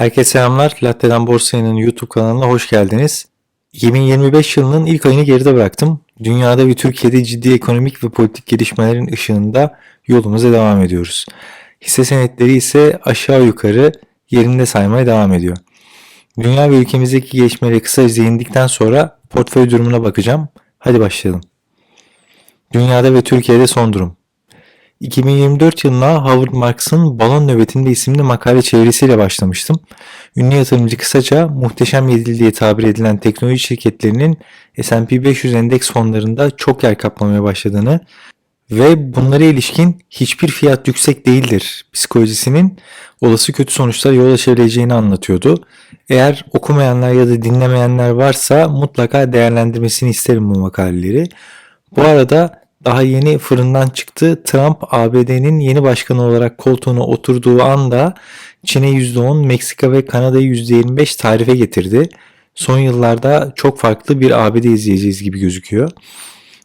Herkese selamlar. Latte'den Borsa'nın YouTube kanalına hoş geldiniz. 2025 yılının ilk ayını geride bıraktım. Dünyada ve Türkiye'de ciddi ekonomik ve politik gelişmelerin ışığında yolumuza devam ediyoruz. Hisse senetleri ise aşağı yukarı yerinde saymaya devam ediyor. Dünya ve ülkemizdeki gelişmeleri kısaca değindikten sonra portföy durumuna bakacağım. Hadi başlayalım. Dünyada ve Türkiye'de son durum. 2024 yılına Howard Marks'ın Balon Nöbetinde isimli makale çevirisiyle başlamıştım. Ünlü yatırımcı kısaca muhteşem yedili diye tabir edilen teknoloji şirketlerinin S&P 500 endeks fonlarında çok yer kaplamaya başladığını ve bunlara ilişkin hiçbir fiyat yüksek değildir psikolojisinin olası kötü sonuçlara yol açabileceğini anlatıyordu. Eğer okumayanlar ya da dinlemeyenler varsa mutlaka değerlendirmesini isterim bu makaleleri. Bu arada daha yeni fırından çıktı. Trump ABD'nin yeni başkanı olarak koltuğuna oturduğu anda Çin'e %10, Meksika ve Kanada'yı %25 tarife getirdi. Son yıllarda çok farklı bir ABD izleyeceğiz gibi gözüküyor.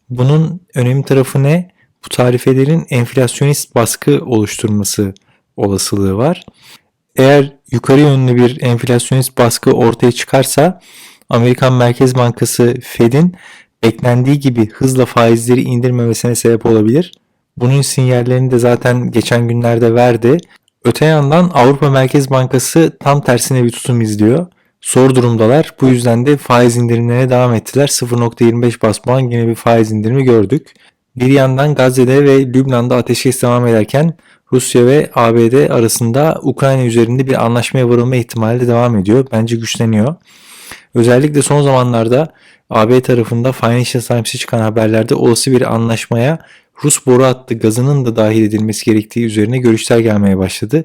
Bunun önemli tarafı ne? Bu tarifelerin enflasyonist baskı oluşturması olasılığı var. Eğer yukarı yönlü bir enflasyonist baskı ortaya çıkarsa Amerikan Merkez Bankası Fed'in beklendiği gibi hızla faizleri indirmemesine sebep olabilir. Bunun sinyallerini de zaten geçen günlerde verdi. Öte yandan Avrupa Merkez Bankası tam tersine bir tutum izliyor. Zor durumdalar. Bu yüzden de faiz indirimlerine devam ettiler. 0.25 bas puan yine bir faiz indirimi gördük. Bir yandan Gazze'de ve Lübnan'da ateşkes devam ederken Rusya ve ABD arasında Ukrayna üzerinde bir anlaşmaya varılma ihtimali de devam ediyor. Bence güçleniyor. Özellikle son zamanlarda AB tarafında Financial Times'e çıkan haberlerde olası bir anlaşmaya Rus boru hattı gazının da dahil edilmesi gerektiği üzerine görüşler gelmeye başladı.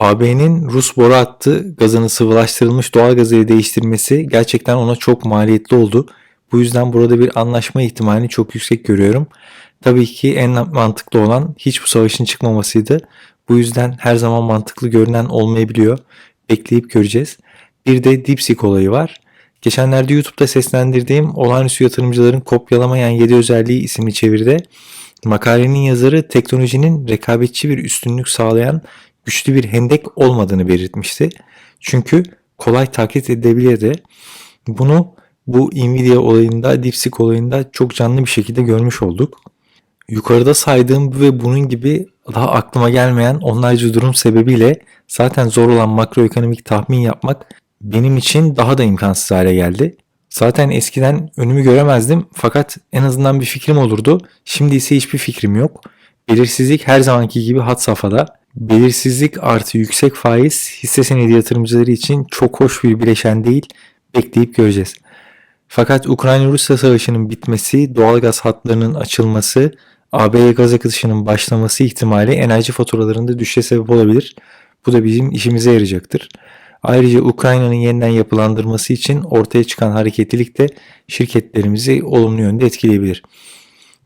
AB'nin Rus boru hattı gazını sıvılaştırılmış doğal gaz ile değiştirmesi gerçekten ona çok maliyetli oldu. Bu yüzden burada bir anlaşma ihtimalini çok yüksek görüyorum. Tabii ki en mantıklı olan hiç bu savaşın çıkmamasıydı. Bu yüzden her zaman mantıklı görünen olmayabiliyor. Bekleyip göreceğiz. Bir de DeepSeek olayı var. Geçenlerde YouTube'da seslendirdiğim olağanüstü yatırımcıların kopyalamayan 7 özelliği isimli çeviride makalenin yazarı teknolojinin rekabetçi bir üstünlük sağlayan güçlü bir hendek olmadığını belirtmişti. Çünkü kolay taklit edilebilirdi. Bunu bu Nvidia olayında, DeepSeek olayında çok canlı bir şekilde görmüş olduk. Yukarıda saydığım ve bunun gibi daha aklıma gelmeyen onlarca durum sebebiyle zaten zor olan makroekonomik tahmin yapmak benim için daha da imkansız hale geldi. Zaten eskiden önümü göremezdim fakat en azından bir fikrim olurdu. Şimdi ise hiçbir fikrim yok. Belirsizlik her zamanki gibi hat safhada. Belirsizlik artı yüksek faiz hisse senedi yatırımcıları için çok hoş bir bileşen değil. Bekleyip göreceğiz. Fakat Ukrayna-Rusya savaşının bitmesi, doğalgaz hatlarının açılması, AB'ye gaz akışının başlaması ihtimali enerji faturalarında düşüşe sebep olabilir. Bu da bizim işimize yarayacaktır. Ayrıca Ukrayna'nın yeniden yapılandırması için ortaya çıkan hareketlilik de şirketlerimizi olumlu yönde etkileyebilir.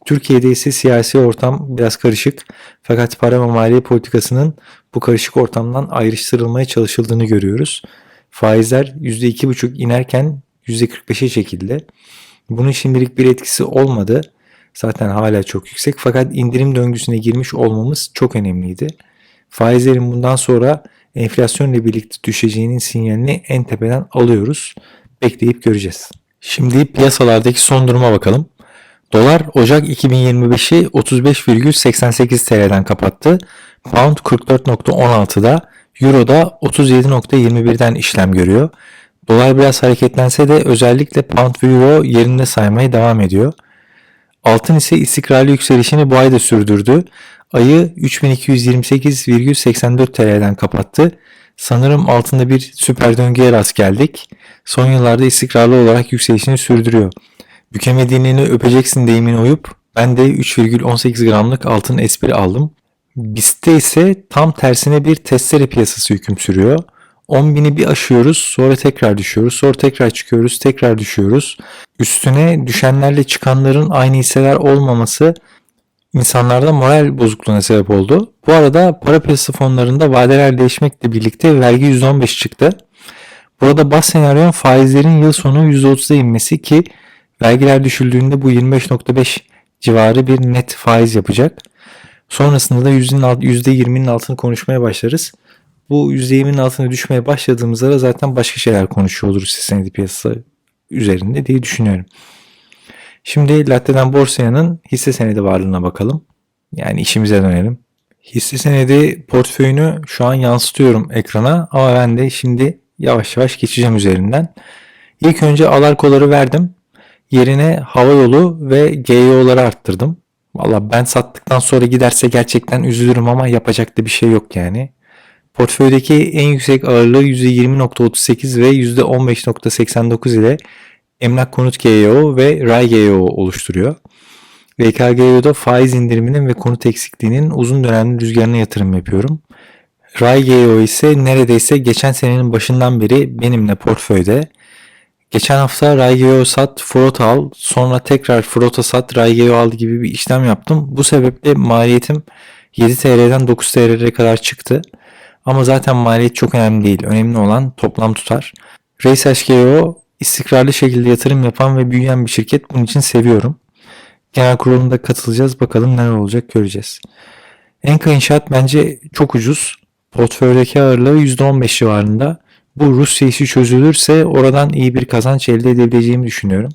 Türkiye'de ise siyasi ortam biraz karışık fakat para ve maliye politikasının bu karışık ortamdan ayrıştırılmaya çalışıldığını görüyoruz. Faizler %2,5 inerken %45'e çekildi. Bunun şimdilik bir etkisi olmadı. Zaten hala çok yüksek fakat indirim döngüsüne girmiş olmamız çok önemliydi. Faizlerin bundan sonra enflasyon ile birlikte düşeceğinin sinyalini en tepeden alıyoruz. Bekleyip göreceğiz. Şimdi piyasalardaki son duruma bakalım. Dolar Ocak 2025'i 35,88 TL'den kapattı. Pound 44.16'da, Euro da 37.21'den işlem görüyor. Dolar biraz hareketlense de özellikle Pound ve Euro yerinde saymaya devam ediyor. Altın ise istikrarlı yükselişini bu ay da sürdürdü. Ayı 3228,84 TL'den kapattı. Sanırım altında bir süper döngüye rast geldik. Son yıllarda istikrarlı olarak yükselişini sürdürüyor. Bükemediğini öpeceksin deyimine uyup ben de 3,18 gramlık altın espri aldım. BIST'te ise tam tersine bir testere piyasası hüküm sürüyor. 10.000'i bir aşıyoruz sonra tekrar düşüyoruz sonra tekrar çıkıyoruz tekrar düşüyoruz. Üstüne düşenlerle çıkanların aynı hisseler olmaması insanlarda moral bozukluğuna sebep oldu. Bu arada para piyasası fonlarında vadeler değişmekle birlikte vergi %15 çıktı. Burada bas senaryon faizlerin yıl sonu %30'a inmesi ki vergiler düşüldüğünde bu 25.5 civarı bir net faiz yapacak. Sonrasında da %20'nin altını konuşmaya başlarız. bu %20'nin altına düşmeye başladığımızda da zaten başka şeyler konuşuyor oluruz senedi piyasası üzerinde diye düşünüyorum. Şimdi Latte'den Borsa'nın hisse senedi varlığına bakalım. Yani işimize dönelim. Hisse senedi portföyünü şu an yansıtıyorum ekrana ama ben de şimdi yavaş yavaş geçeceğim üzerinden. İlk önce alarkoları verdim. Yerine hava yolu ve GYO'ları arttırdım. Valla ben sattıktan sonra giderse gerçekten üzülürüm ama yapacak da bir şey yok yani. Portföydeki en yüksek ağırlığı %20.38 ve %15.89 ile emlak konut GYO ve RAY GYO oluşturuyor. VKGO'da faiz indiriminin ve konut eksikliğinin uzun dönemli rüzgarına yatırım yapıyorum. RAYGO ise neredeyse geçen senenin başından beri benimle portföyde. Geçen hafta RAYGO sat, Frota al, sonra tekrar Frota sat, RAYGO al gibi bir işlem yaptım. Bu sebeple maliyetim 7 TL'den 9 TL'ye kadar çıktı. Ama zaten maliyet çok önemli değil. Önemli olan toplam tutar. RaceHGO istikrarlı şekilde yatırım yapan ve büyüyen bir şirket. Bunun için seviyorum. Genel kurulunda katılacağız. Bakalım neler olacak göreceğiz. Enka İnşaat bence çok ucuz. Portföydeki ağırlığı %15 civarında. Bu Rusya işi çözülürse oradan iyi bir kazanç elde edebileceğimi düşünüyorum.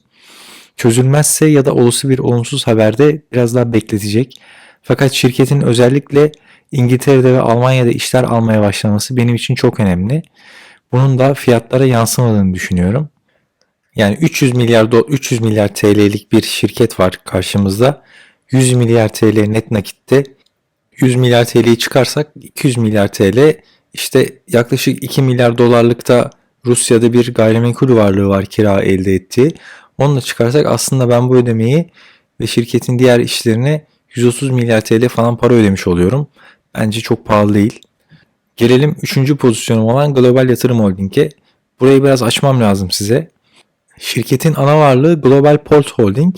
Çözülmezse ya da olası bir olumsuz haberde biraz daha bekletecek. Fakat şirketin özellikle İngiltere'de ve Almanya'da işler almaya başlaması benim için çok önemli. Bunun da fiyatlara yansımadığını düşünüyorum. Yani 300 milyar 300 milyar TL'lik bir şirket var karşımızda. 100 milyar TL net nakitte 100 milyar TL'yi çıkarsak 200 milyar TL işte yaklaşık 2 milyar dolarlıkta Rusya'da bir gayrimenkul varlığı var kira elde ettiği. Onu da çıkarsak aslında ben bu ödemeyi ve şirketin diğer işlerine 130 milyar TL falan para ödemiş oluyorum. Bence çok pahalı değil. Gelelim 3. pozisyonum olan Global Yatırım Holding'e. Burayı biraz açmam lazım size. Şirketin ana varlığı Global Port Holding.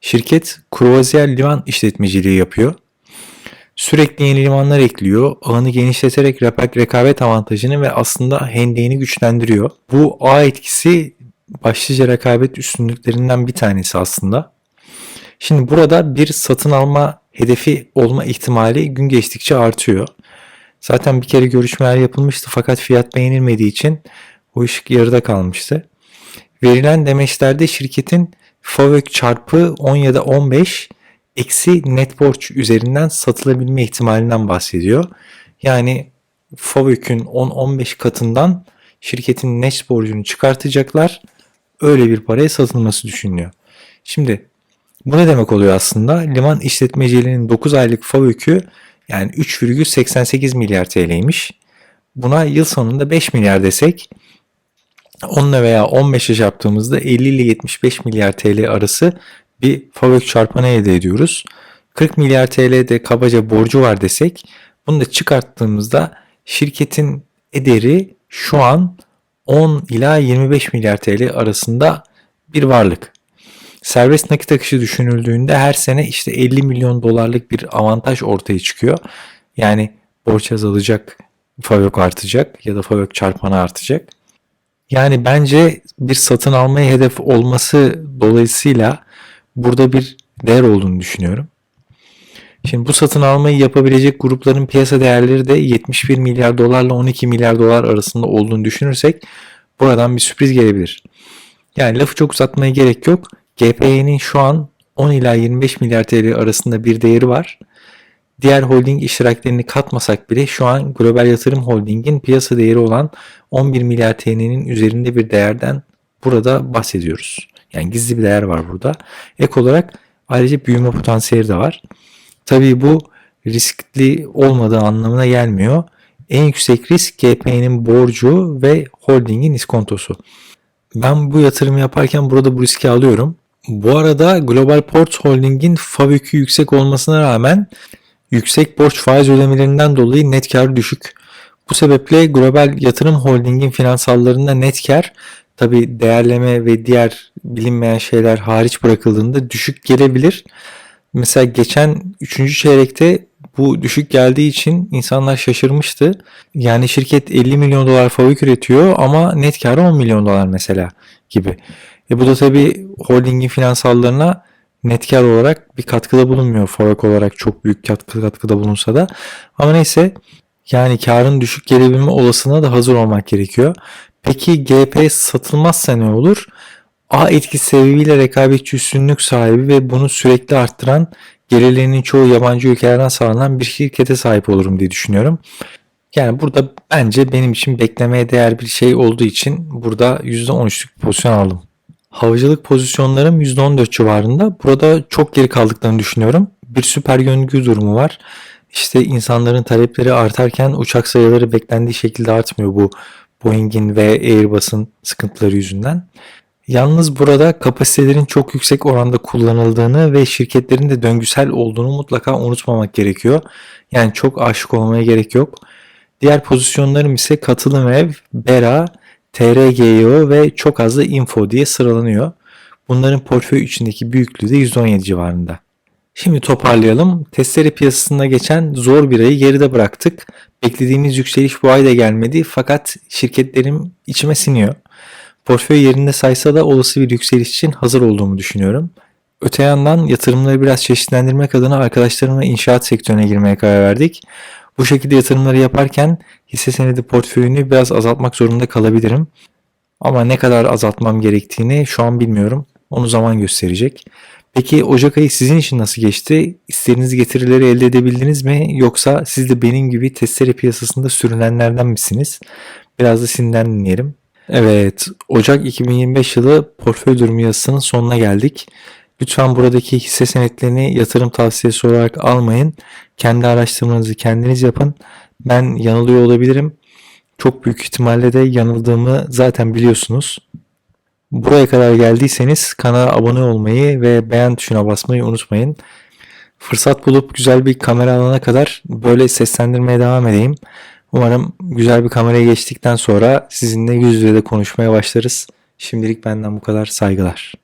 Şirket kruvaziyer liman işletmeciliği yapıyor. Sürekli yeni limanlar ekliyor. Ağını genişleterek rekabet avantajını ve aslında hendeğini güçlendiriyor. Bu ağ etkisi başlıca rekabet üstünlüklerinden bir tanesi aslında. Şimdi burada bir satın alma hedefi olma ihtimali gün geçtikçe artıyor. Zaten bir kere görüşmeler yapılmıştı fakat fiyat beğenilmediği için o iş yarıda kalmıştı. Verilen demeçlerde şirketin FOVÖK çarpı 10 ya da 15 eksi net borç üzerinden satılabilme ihtimalinden bahsediyor. Yani FOVÖK'ün 10-15 katından şirketin net borcunu çıkartacaklar. Öyle bir paraya satılması düşünülüyor. Şimdi bu ne demek oluyor aslında? Liman işletmeciliğinin 9 aylık FOVÖK'ü yani 3,88 milyar TL'ymiş. Buna yıl sonunda 5 milyar desek 10 veya 15 yaş yaptığımızda 50 ile 75 milyar TL arası bir FAVÖK çarpanı elde ediyoruz. 40 milyar TL'de kabaca borcu var desek bunu da çıkarttığımızda şirketin ederi şu an 10 ila 25 milyar TL arasında bir varlık. Serbest nakit akışı düşünüldüğünde her sene işte 50 milyon dolarlık bir avantaj ortaya çıkıyor. Yani borç azalacak, FAVÖK artacak ya da FAVÖK çarpanı artacak. Yani bence bir satın almaya hedef olması dolayısıyla burada bir değer olduğunu düşünüyorum. Şimdi bu satın almayı yapabilecek grupların piyasa değerleri de 71 milyar dolarla 12 milyar dolar arasında olduğunu düşünürsek buradan bir sürpriz gelebilir. Yani lafı çok uzatmaya gerek yok. GPY'nin şu an 10 ila 25 milyar TL arasında bir değeri var. Diğer holding iştiraklerini katmasak bile şu an Global Yatırım Holding'in piyasa değeri olan 11 milyar TL'nin üzerinde bir değerden burada bahsediyoruz. Yani gizli bir değer var burada. Ek olarak ayrıca büyüme potansiyeli de var. Tabii bu riskli olmadığı anlamına gelmiyor. En yüksek risk GP'nin borcu ve holdingin iskontosu. Ben bu yatırımı yaparken burada bu riski alıyorum. Bu arada Global Ports Holding'in FAVÖK'ü yüksek olmasına rağmen yüksek borç faiz ödemelerinden dolayı net kar düşük. Bu sebeple Global Yatırım Holding'in finansallarında net kar tabi değerleme ve diğer bilinmeyen şeyler hariç bırakıldığında düşük gelebilir. Mesela geçen 3. çeyrekte bu düşük geldiği için insanlar şaşırmıştı. Yani şirket 50 milyon dolar fabrik üretiyor ama net karı 10 milyon dolar mesela gibi. E bu da tabi holdingin finansallarına net kar olarak bir katkıda bulunmuyor. Forex olarak çok büyük katkı, katkıda bulunsa da. Ama neyse Yani karın düşük gelebilme olasılığına da hazır olmak gerekiyor. Peki GP satılmazsa ne olur? A etkisi sebebiyle rekabetçi üstünlük sahibi ve bunu sürekli arttıran gelirlerinin çoğu yabancı ülkelerden sağlanan bir şirkete sahip olurum diye düşünüyorum. Yani burada bence benim için beklemeye değer bir şey olduğu için burada %13'lük bir pozisyon aldım. Havacılık pozisyonlarım %14 civarında. Burada çok geri kaldıklarını düşünüyorum. Bir süper yöngü durumu var. İşte insanların talepleri artarken uçak sayıları beklendiği şekilde artmıyor bu Boeing'in ve Airbus'un sıkıntıları yüzünden. Yalnız burada kapasitelerin çok yüksek oranda kullanıldığını ve şirketlerin de döngüsel olduğunu mutlaka unutmamak gerekiyor. Yani çok aşık olmaya gerek yok. Diğer pozisyonlarım ise katılım ev, Bera, TRGO ve çok az da info diye sıralanıyor. Bunların portföy içindeki büyüklüğü de 117 civarında. Şimdi toparlayalım. Testere piyasasında geçen zor bir ayı geride bıraktık. Beklediğimiz yükseliş bu ay da gelmedi fakat şirketlerim içime siniyor. Portföy yerinde saysa da olası bir yükseliş için hazır olduğumu düşünüyorum. Öte yandan yatırımları biraz çeşitlendirmek adına arkadaşlarımla inşaat sektörüne girmeye karar verdik. Bu şekilde yatırımları yaparken hisse senedi portföyünü biraz azaltmak zorunda kalabilirim. Ama ne kadar azaltmam gerektiğini şu an bilmiyorum. Onu zaman gösterecek. Peki Ocak ayı sizin için nasıl geçti? İstediğiniz getirileri elde edebildiniz mi? Yoksa siz de benim gibi testere piyasasında sürünenlerden misiniz? Biraz da sizinden dinleyelim. Evet, Ocak 2025 yılı portföy durumu yazısının sonuna geldik. Lütfen buradaki hisse senetlerini yatırım tavsiyesi olarak almayın. Kendi araştırmanızı kendiniz yapın. Ben yanılıyor olabilirim. Çok büyük ihtimalle de yanıldığımı zaten biliyorsunuz. Buraya kadar geldiyseniz kanala abone olmayı ve beğen tuşuna basmayı unutmayın. Fırsat bulup güzel bir kamera alana kadar böyle seslendirmeye devam edeyim. Umarım güzel bir kameraya geçtikten sonra sizinle yüz yüze de konuşmaya başlarız. Şimdilik benden bu kadar saygılar.